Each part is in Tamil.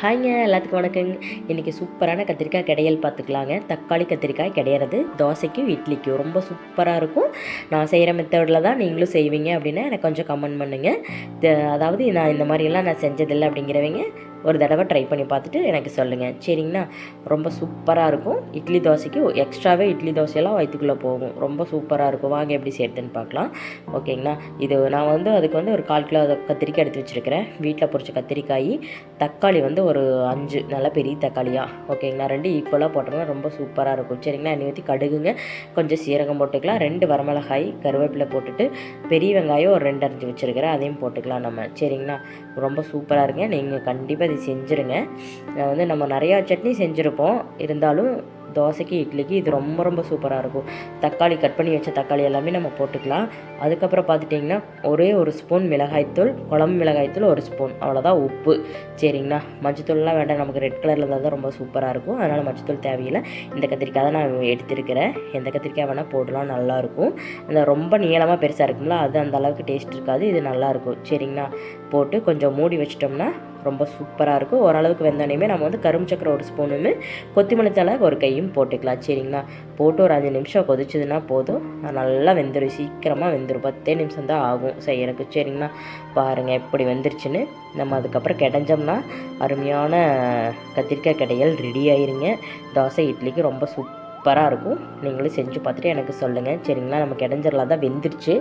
ஹாய்ங்க எல்லாத்துக்கும் வணக்கங்க. இன்றைக்கி சூப்பரான கத்திரிக்காய் கிடையல் பார்த்துக்கலாங்க. தக்காளி கத்திரிக்காய் கிடையிறது தோசைக்கும் இட்லிக்கும். ரொம்ப சூப்பராக இருக்கும். நான் செய்கிற மெத்தடில் தான் நீங்களும் செய்வீங்க அப்படின்னா எனக்கு கொஞ்சம் கமெண்ட் பண்ணுங்கள் அதாவது நான் இந்த மாதிரியெல்லாம் நான் செஞ்சதில்லை அப்படிங்கிறவங்க ஒரு தடவை ட்ரை பண்ணி பார்த்துட்டு எனக்கு சொல்லுங்கள் சரிங்கண்ணா ரொம்ப சூப்பராக இருக்கும். இட்லி தோசைக்கு எக்ஸ்ட்ராவே இட்லி தோசையெல்லாம் வயிற்றுக்குள்ளே போகும். ரொம்ப சூப்பராக இருக்கும். வாங்க எப்படி சேர்த்துன்னு பார்க்கலாம். ஓகேங்கண்ணா இது நான் வந்து அதுக்கு வந்து ஒரு கால் கிலோ கத்திரிக்காய் எடுத்து வச்சுருக்கிறேன். வீட்டில் பொறிச்ச கத்திரிக்காய். தக்காளி வந்து ஒரு அஞ்சு. நல்ல பெரிய தக்காளியாக ஓகேங்கண்ணா ரெண்டு ஈக்குவலாக போட்டோம்னா ரொம்ப சூப்பராக இருக்கும். சரிங்கண்ணா எண்ணெய் ஊற்றி கடுகுங்க. கொஞ்சம் சீரகம் போட்டுக்கலாம். ரெண்டு வரமிளகாய் கருவேப்பிலை போட்டுட்டு பெரிய வெங்காயம் ஒரு ரெண்டு அரைஞ்சி வச்சுருக்கிறேன். அதையும் போட்டுக்கலாம் நம்ம. சரிங்கண்ணா ரொம்ப சூப்பராக இருங்க நீங்கள் கண்டிப்பாக மாதிரி செஞ்சுருங்க. நான் வந்து நம்ம நிறையா சட்னி செஞ்சுருப்போம். இருந்தாலும் தோசைக்கு இட்லிக்கு இது ரொம்ப ரொம்ப சூப்பராக இருக்கும். தக்காளி கட் பண்ணி வச்ச தக்காளி எல்லாமே நம்ம போட்டுக்கலாம். அதுக்கப்புறம் பார்த்துட்டிங்கன்னா ஒரே ஒரு ஸ்பூன் மிளகாய்த்தூள் குழம்பு மிளகாய்த்தூள் ஒரு ஸ்பூன். அவ்வளோதான் உப்பு. சரிங்களா? மஞ்சத்தூள்லாம் வேண்டாம். நமக்கு ரெட் கலரில் இருந்தால் தான் ரொம்ப சூப்பராக இருக்கும். அதனால் மஞ்சத்தூள் தேவையில்லை. இந்த கத்திரிக்காய் தான் நான் எடுத்திருக்கிறேன். எந்த கத்திரிக்காய் வேணால் போடலாம். நல்லாயிருக்கும் இந்த ரொம்ப நீளமாக பெருசாக இருக்கும்ல அது அந்த அளவுக்கு டேஸ்ட் இருக்காது. இது நல்லாயிருக்கும் சரிங்களா? போட்டு கொஞ்சம் மூடி வச்சிட்டோம்னா ரொம்ப சூப்பராக இருக்கும். ஓரளவுக்கு வெந்தோடனே நம்ம வந்து கரும்பு சக்கரை ஒரு ஸ்பூனுமே கொத்தமல்லி ஒரு கையும் போட்டுக்கலாம். சரிங்களா? போட்டு ஒரு அஞ்சு நிமிஷம் கொதிச்சதுன்னா போதும். நல்லா வெந்துடும் சீக்கிரமாக வெந்துடும் பத்தே நிமிஷம் தான் ஆகும் செய்யறதுக்கு. சரிங்களா? பாருங்கள் எப்படி வெந்துருச்சுன்னு. நம்ம அதுக்கப்புறம் கிடைஞ்சோம்னா அருமையான கத்திரிக்காய் கடையல் ரெடி ஆயிருங்க. தோசை இட்லிக்கு ரொம்ப சூப்பராக இருக்கும். நீங்களும் செஞ்சு பார்த்துட்டு எனக்கு சொல்லுங்கள் சரிங்களா? நம்ம கிடஞ்சிடலாம் தான் வெந்துருச்சு.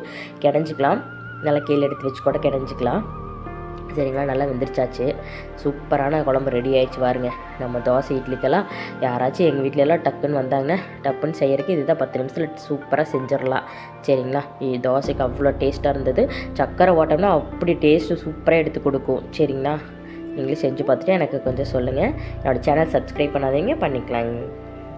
கிடஞ்சிக்கலாம். நல்லா கீழே எடுத்து வச்சு கூட கிடஞ்சிக்கலாம். சரிங்களா? நல்லா வெந்துருச்சாச்சு. சூப்பரான குழம்பு ரெடி ஆயிடுச்சு பாருங்க. நம்ம தோசை இட்லிக்கெல்லாம் யாராச்சும் எங்கள் வீட்டிலலாம் டக்குன்னு வந்தாங்கன்னா டப்புன்னு செய்கிறக்கு இதுதான் பத்து நிமிஷத்தில் சூப்பராக செஞ்சிடலாம். சரிங்களா? இது தோசைக்கு அவ்வளோ டேஸ்ட்டாக இருந்தது. சக்கரை ஓட்டம்னா அப்படி டேஸ்ட்டு சூப்பராக எடுத்து கொடுக்கும். சரிங்களா? நீங்களும் செஞ்சு பார்த்துட்டு எனக்கு கொஞ்சம் சொல்லுங்கள் என்னோடய சேனல் சப்ஸ்கிரைப் பண்ணாதீங்க பண்ணிக்கலாங்க.